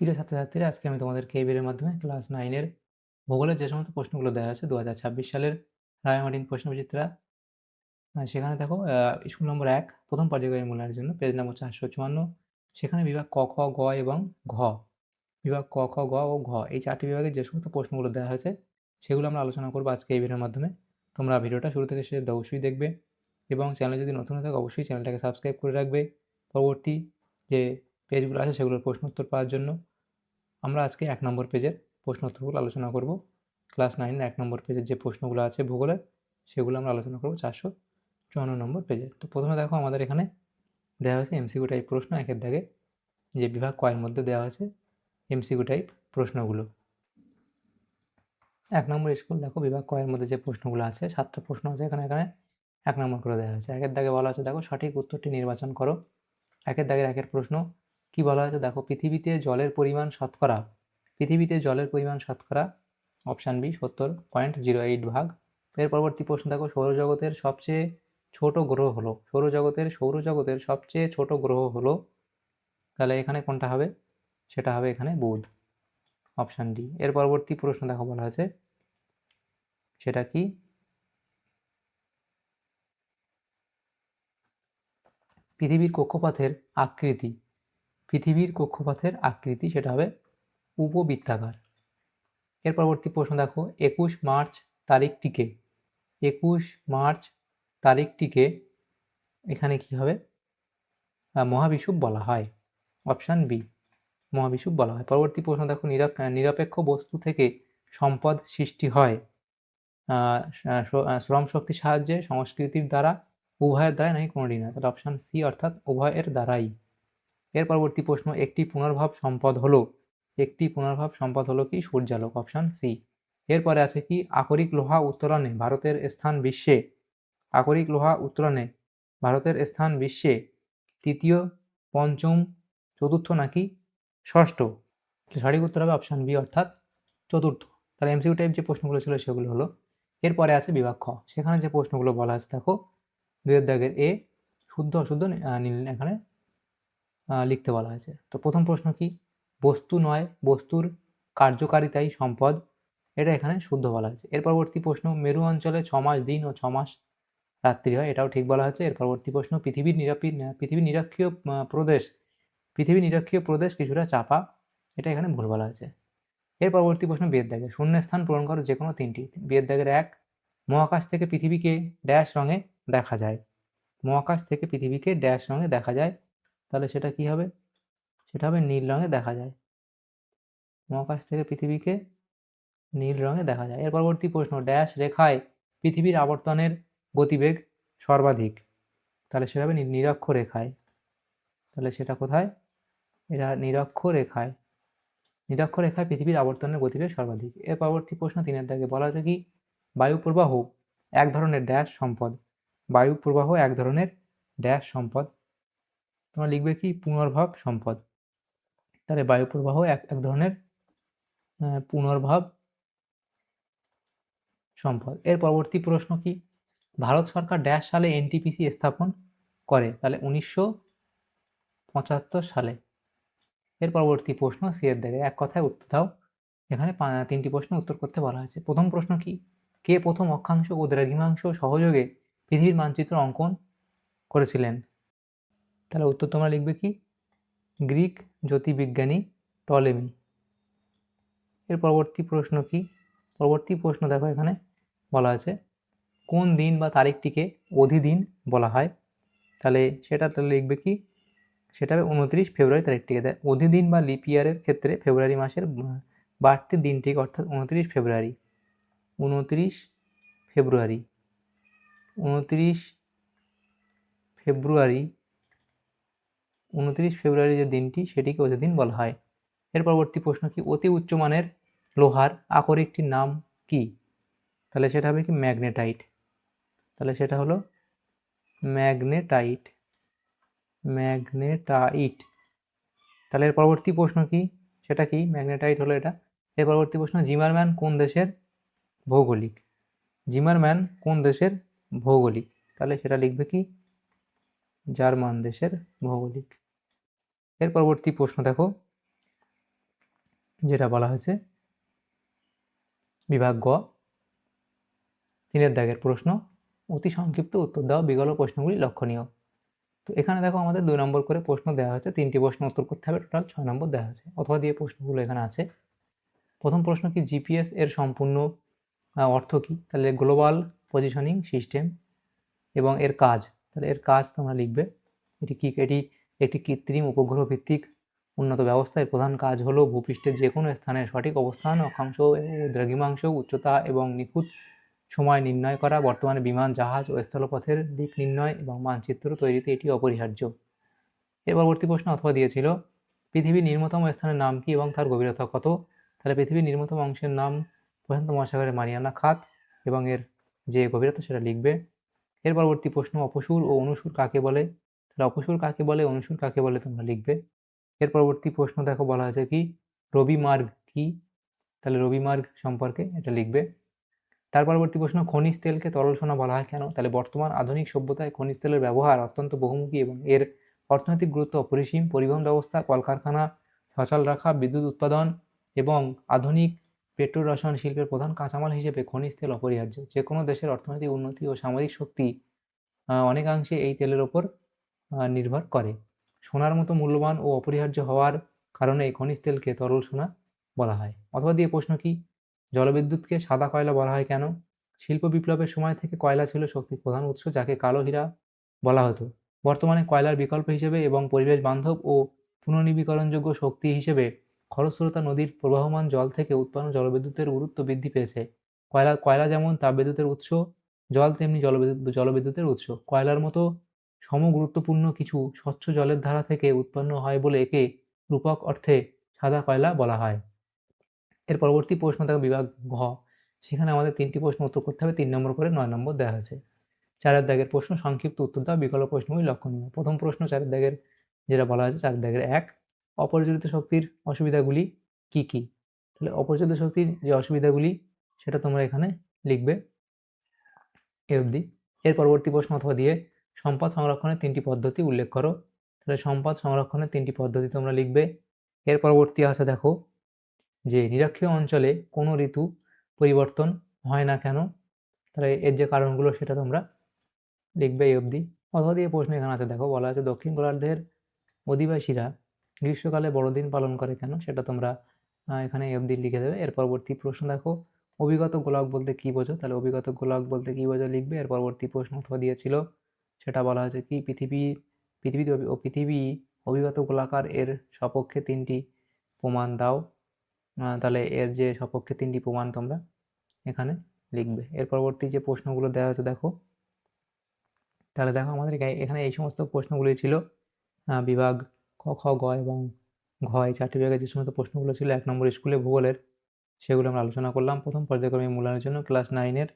প্রিয় ছাত্রছাত্রীরা, আজকে আমি তোমাদের ভিডিওর মাধ্যমে ক্লাস নাইনের ভূগোলের যে সমস্ত প্রশ্নগুলো দেওয়া আছে দু হাজার ছাব্বিশ সালের রায়মার্টিন প্রশ্নবিচিত্রা সেখানে দেখো স্কুল নম্বর এক, প্রথম পর্যায়ের মূল্যায়নের জন্য পেজ নম্বর চারশো চুয়ান্ন, সেখানে বিভাগ ক, খ, গ এবং ঘ, বিভাগ ক, খ, গ ও ঘ, এই চারটি বিভাগের যে সমস্ত প্রশ্নগুলো দেওয়া হয়েছে, সেগুলো আমরা আলোচনা করব আজকে এই ভিডিওর মাধ্যমে। তোমরা ভিডিওটা শুরু থেকে শেষ অবশ্যই দেখবে এবং চ্যানেলে যদি নতুন হয়ে থাকে, অবশ্যই চ্যানেলটাকে সাবস্ক্রাইব করে রাখবে। পরবর্তী যে পেজগুলো আছে, সেগুলোর প্রশ্ন উত্তর পাওয়ার জন্য। আমরা আজকে এক নম্বর পেজের প্রশ্ন উত্তরগুলো আলোচনা করব। ক্লাস নাইনের এক নম্বর পেজের যে প্রশ্নগুলো আছে ভূগোলের সেগুলো আমরা আলোচনা করব চারশো চুয়ান্ন নম্বর পেজে। তো প্রথমে দেখো আমাদের এখানে দেওয়া হয়েছে এমসিকিউ টাইপ প্রশ্ন একের দাগে। যে বিভাগ কয়ের মধ্যে দেওয়া হয়েছে এমসিকিউ টাইপ প্রশ্নগুলো। এক নম্বর স্কুল দেখো বিভাগ কয়ের মধ্যে যে প্রশ্নগুলো আছে, সাতটা প্রশ্ন আছে এখানে এখানে এক নম্বর করে দেওয়া হয়েছে। একের দাগে বলা আছে দেখো সঠিক উত্তরটি নির্বাচন করো। একের দাগের একের প্রশ্ন কি বলা হয়েছে? দেখো, পৃথিবীতে জলের পরিমাণ শতকরা, পৃথিবীতে জলের পরিমাণ শতকরা অপশান বি সত্তর পয়েন্ট জিরো এইট ভাগ। এর পরবর্তী প্রশ্ন, দেখো, সৌরজগতের সবচেয়ে ছোট গ্রহ হলো, সৌরজগতের সৌরজগতের সবচেয়ে ছোট গ্রহ হলো, তাহলে এখানে কোনটা হবে? সেটা হবে এখানে বুধ অপশান ডি এর পরবর্তী প্রশ্ন, দেখো, বলা হয়েছে, সেটা কি? পৃথিবীর কক্ষপথের আকৃতি পৃথিবীর কক্ষপথের আকৃতি সেটা হবে উপবৃত্তাকার। এর পরবর্তী প্রশ্ন দেখো, একুশ মার্চ তারিখটিকে, একুশ মার্চ তারিখটিকে এখানে কি হবে? মহাবিষুব বলা হয়। অপশান বি, মহাবিষুব বলা হয়। পরবর্তী প্রশ্ন দেখো, নিরপ- নিরপেক্ষ বস্তু থেকে সম্পদ সৃষ্টি হয়। শ্রম শক্তির সাহায্যে সংস্কৃতির দ্বারা, উভয়ের দ্বারাই নাকি কোনোটি না তাহলে অপশান সি অর্থাৎ উভয়ের দ্বারাই। এর পরবর্তী প্রশ্ন, একটি পুনর্ভাব সম্পদ হলো, একটি পুনর্ভাব সম্পদ হলো কি? সূর্যালোক অপশান সি এরপরে আছে কি? আকরিক লোহা উত্তোলনে ভারতের স্থান বিশ্বে। আকরিক লোহা উত্তোলনে ভারতের স্থান বিশ্বে তৃতীয়, পঞ্চম, চতুর্থ নাকি ষষ্ঠ? সঠিক উত্তর হবে অপশান বি অর্থাৎ চতুর্থ। তাহলে এমসিউ টাইপ যে প্রশ্নগুলো ছিল সেগুলো হলো, এরপরে আছে বিভাগ খ সেখানে যে প্রশ্নগুলো বলা আছে, দেখো দুয়ের দাগের এ, শুদ্ধ অশুদ্ধ এখানে লিখতে বলা হয়েছে। তো প্রথম প্রশ্ন কি? বস্তু নয়, বস্তুর কার্যকারিতাই সম্পদ। এটা এখানে শুদ্ধ বলা হয়েছে। এর পরবর্তী প্রশ্ন, মেরু অঞ্চলে ছ মাস দিন ও ছ মাস রাত্রি হয়, এটাও ঠিক বলা হয়েছে। এর পরবর্তী প্রশ্ন পৃথিবীর নিরাপি পৃথিবীর নিরক্ষীয় প্রদেশ পৃথিবীর নিরক্ষীয় প্রদেশ কিছুটা চাপা, এটা এখানে ভুল বলা হয়েছে। এর পরবর্তী প্রশ্ন বিয়ের দাগে শূন্য স্থান পূরণ করো যে কোনো তিনটি। বিয়ের দাগের এক, মহাকাশ থেকে পৃথিবীকে ড্যাশ রঙে দেখা যায়। মহাকাশ থেকে পৃথিবীকে ড্যাশ রঙে দেখা যায়। তাহলে সেটা কি হবে? সেটা হবে নীল রঙে দেখা যায়। মহাকাশ থেকে পৃথিবীকে নীল রঙে দেখা যায়। এর পরবর্তী প্রশ্ন ড্যাশ রেখায় পৃথিবীর আবর্তনের গতিবেগ সর্বাধিক। তাহলে সেটা হবে নিরক্ষ রেখায়। তাহলে সেটা কোথায়? এরা নিরক্ষ রেখায়। নিরক্ষ রেখায় পৃথিবীর আবর্তনের গতিবেগ সর্বাধিক। এর পরবর্তী প্রশ্ন তিনের দাগে বলা হচ্ছে কি? বায়ু প্রবাহ এক ধরনের ড্যাশ সম্পদ। বায়ু প্রবাহ এক ধরনের ড্যাশ সম্পদ। তোমরা লিখবে কি? পুনর্ভাব সম্পদ। তাহলে বায়ু প্রবাহ এক এক ধরনের পুনর্ভাব সম্পদ। এর পরবর্তী প্রশ্ন কি? ভারত সরকার ড্যাশ সালে এনটিপিসি স্থাপন করে, তাহলে উনিশশো পঁচাত্তর সালে। এর পরবর্তী প্রশ্ন সি এর দিকে। এক কথায় উত্তর দাও। এখানে তিনটি প্রশ্ন উত্তর করতে বলা হয়েছে। প্রথম প্রশ্ন কি? কে প্রথম অক্ষাংশ ও দ্রাঘিমাংশ সহযোগে পৃথিবীর মানচিত্র অঙ্কন করেছিলেন? তাহলে উত্তর তোমরা লিখবে কি? গ্রিক জ্যোতির্বিজ্ঞানী টলেমি। এর পরবর্তী প্রশ্ন কি? পরবর্তী প্রশ্ন দেখো এখানে বলা আছে, কোন দিন বা তারিখটিকে অধিদিন বলা হয়? তাহলে সেটা তাহলে লিখবে কি? সেটা উনত্রিশ ফেব্রুয়ারি তারিখটিকে। দেয় অধিদিন বা লিপ ইয়ারের ক্ষেত্রে ফেব্রুয়ারি মাসের বাড়তি দিনটিকে অর্থাৎ উনত্রিশ ফেব্রুয়ারি। উনত্রিশ ফেব্রুয়ারি। উনত্রিশ ফেব্রুয়ারি উনত্রিশ ফেব্রুয়ারি যে দিনটি, সেটিকে অধিদিন বলা হয়। এর পরবর্তী প্রশ্ন কি, অতি উচ্চমানের লোহার আকরিকটির নাম কি? তাহলে সেটা হবে কি, ম্যাগনেটাইট। তাহলে সেটা হলো ম্যাগনেটাইট। ম্যাগনেটাইট। তাহলে এর পরবর্তী প্রশ্ন কি, সেটা কি, ম্যাগনেটাইট হলো এটা। এর পরবর্তী প্রশ্ন, জিমারম্যান কোন দেশের ভৌগোলিক? জিমারম্যান কোন দেশের ভৌগোলিক? তাহলে সেটা লিখবে কি জার্মান দেশের ভৌগোলিক। এর পরবর্তী প্রশ্ন দেখো, যেটা বলা হয়েছে, বিভাগ গ। তিনের দাগের প্রশ্ন, অতি সংক্ষিপ্ত উত্তর দেওয়া বিকল্প প্রশ্নগুলি লক্ষণীয়। তো এখানে দেখো আমাদের দুই নম্বর করে প্রশ্ন দেওয়া হয়েছে, তিনটি প্রশ্ন উত্তর করতে হবে, টোটাল ছয় নম্বর দেওয়া হয়েছে। অথবা দিয়ে প্রশ্নগুলো এখানে আছে। প্রথম প্রশ্ন কি, জিপিএস এর সম্পূর্ণ অর্থ কী? তাহলে গ্লোবাল পজিশনিং সিস্টেম এবং এর কাজ। তাহলে এর কাজ তোমরা লিখবে। এটি কি, এটি একটি কৃত্রিম উপগ্রহ ভিত্তিক উন্নত ব্যবস্থা এর প্রধান কাজ হলো ভূপৃষ্ঠের যে কোনো স্থানের সঠিক অবস্থান, অক্ষাংশ দ্রাঘিমাংশ উচ্চতা এবং নিখুঁত সময় নির্ণয় করা, বর্তমানে বিমান, জাহাজ ও স্থলপথের দিক নির্ণয় এবং মানচিত্র তৈরিতে এটি অপরিহার্য। এর পরবর্তী প্রশ্ন অথবা দিয়েছিল, পৃথিবীর নিম্নতম স্থানের নাম কি এবং তার গভীরতা কত? তাহলে পৃথিবীর নিম্নতম অংশের নাম প্রশান্ত মহাসাগরের মারিয়ানা খাত এবং এর যে গভীরতা সেটা লিখবে এর পরবর্তী প্রশ্ন, অপসুর ও অনুসুর কাকে বলে? তাহলে অপসুর কাকে বলে, অনুসুর কাকে বলে তোমরা লিখবে। এর পরবর্তী প্রশ্ন দেখো, বলা হয়েছে কি? রবি মার্গ কি? তাহলে রবি মার্গ সম্পর্কে এটা লিখবে। তার পরবর্তী প্রশ্ন, খনিজ তেলকে তরল সোনা বলা হয় কেন? তাহলে বর্তমান আধুনিক সভ্যতায় খনিজ তেলের ব্যবহার অত্যন্ত বহুমুখী এবং এর অর্থনৈতিক গুরুত্ব অপরিসীম। পরিবহন ব্যবস্থা, কলকারখানা, সচল রাখা, বিদ্যুৎ উৎপাদন এবং আধুনিক পেট্রো রসায়ন শিল্পের প্রধান কাঁচামাল হিসেবে খনিজ তেল অপরিহার্য। যে কোনো দেশের অর্থনৈতিক উন্নতি ও সামাজিক শক্তি অনেকাংশে এই তেলের ওপর নির্ভর করে। সোনার মতো মূল্যবান ও অপরিহার্য হওয়ার কারণে এই খনিজ তেলকে তরল সোনা বলা হয়। অথবা দিয়ে প্রশ্ন কি? জলবিদ্যুৎকে সাদা কয়লা বলা হয় কেন? শিল্প বিপ্লবের সময় থেকে কয়লা ছিল শক্তির প্রধান উৎস, যাকে কালো হীরা বলা হতো। বর্তমানে কয়লার বিকল্প হিসেবে এবং পরিবেশ বান্ধব ও পুনর্নবীকরণযোগ্য শক্তি হিসেবে খরস্রোতা নদীর প্রবাহমান জল থেকে উৎপন্ন জলবিদ্যুতের গুরুত্ব বৃদ্ধি পেয়েছে। কয়লা কয়লা যেমন তাপবিদ্যুতের উৎস, জল তেমনি জলবিদ্যুৎ, জলবিদ্যুতের উৎস। কয়লার মতো সমগুরুত্বপূর্ণ কিছু স্বচ্ছ জলের ধারা থেকে উৎপন্ন হয় বলে একে রূপক অর্থে সাদা কয়লা বলা হয়। এর পরবর্তী প্রশ্ন থাকে বিভাগ ঘ। সেখানে আমাদের তিনটি প্রশ্ন উত্তর করতে হবে, তিন নম্বর করে নয় নম্বর দেওয়া হয়েছে। চারের দাগের প্রশ্ন, সংক্ষিপ্ত উত্তর দেওয়া বিকল্প প্রশ্নগুলি লক্ষণীয়। প্রথম প্রশ্ন চারের দাগের, যেটা বলা হয়েছে, চারের দাগের এক। অপরিচালিত শক্তির অসুবিধাগুলি কি কি? তাহলে অপরিচালিত শক্তির যে অসুবিধাগুলি, সেটা তোমরা এখানে লিখবে এ অবধি। এর পরবর্তী প্রশ্ন অথবা দিয়ে সম্পদ সংরক্ষণের তিনটি পদ্ধতি উল্লেখ করো। তাহলে সম্পদ সংরক্ষণের তিনটি পদ্ধতি তোমরা লিখবে। এর পরবর্তী আছে দেখো যে নিরক্ষীয় অঞ্চলে কোনো ঋতু পরিবর্তন হয় না কেন? তাহলে এর যে কারণগুলো, সেটা তোমরা লিখবে এই অবধি। অথবা দিয়ে প্রশ্ন এখানে আছে দেখো, বলা আছে দক্ষিণ গোলার্ধের অধিবাসীরা গ্রীষ্মকালে বড়দিন পালন করে কেন? সেটা তোমরা এখানে অবধি লিখে দেবে। এর পরবর্তী প্রশ্ন দেখো, অভিগত গোলক বলতে কী বোঝো? তাহলে অভিগত গোলক বলতে কী বোঝো লিখবে? এর পরবর্তী প্রশ্ন অথবা দিয়েছিল, সেটা বলা হয়েছে কি পৃথিবী পৃথিবীতে পৃথিবী অভিগত গোলাকার এর সপক্ষে তিনটি প্রমাণ দাও। তাহলে এর যে সপক্ষে তিনটি প্রমাণ তোমরা এখানে লিখবে। এর পরবর্তী যে প্রশ্নগুলো দেওয়া হয়েছে দেখো, তাহলে দেখো আমাদের এখানে এই সমস্ত প্রশ্নগুলি ছিল বিভাগ ক খ, গ এবং ঘ এই চারটি বিভাগে যে সমস্ত প্রশ্নগুলো ছিল, এক নম্বর স্কুলে ভূগোলের, সেগুলো আমরা আলোচনা করলাম। প্রথম পর্যায়ক্রমিক মূল্যায়নের জন্য ক্লাস নাইনের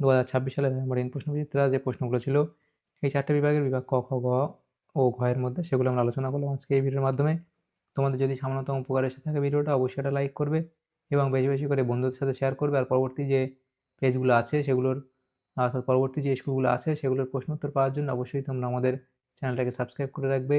দু হাজার ছাব্বিশ সালের নভেম্বর ইন প্রশ্নবিচিত্রা যে প্রশ্নগুলো ছিল, এই চারটে বিভাগের বিভাগ ক, খ, গ ও ঘ এর মধ্যে, সেগুলো আমরা আলোচনা করলাম আজকে এই ভিডিওর মাধ্যমে। তোমাদের যদি সামান্যতম উপকার এসে থাকে ভিডিওটা, অবশ্যই এটা লাইক করবে এবং বেশি বেশি করে বন্ধুদের সাথে শেয়ার করবে। আর পরবর্তী যে পেজগুলো আছে, সেগুলোর, অর্থাৎ পরবর্তী যে স্কুলগুলো আছে, সেগুলোর প্রশ্ন উত্তর পাওয়ার জন্য অবশ্যই তোমরা আমাদের চ্যানেলটাকে সাবস্ক্রাইব করে রাখবে।